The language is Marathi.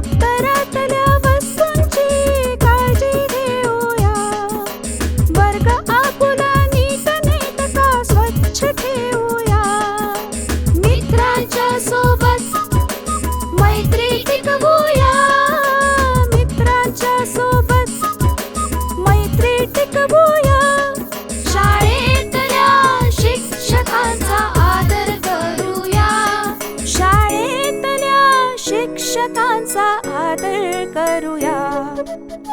दप्तरातल्या वस्तूंची काळजी घेऊया. वर्ग स्वच्छ ठेवूया? मित्रांच्या सोबत मैत्री टिकवूया. मित्रांच्या सोबत मैत्री टिकवूया. Thank you.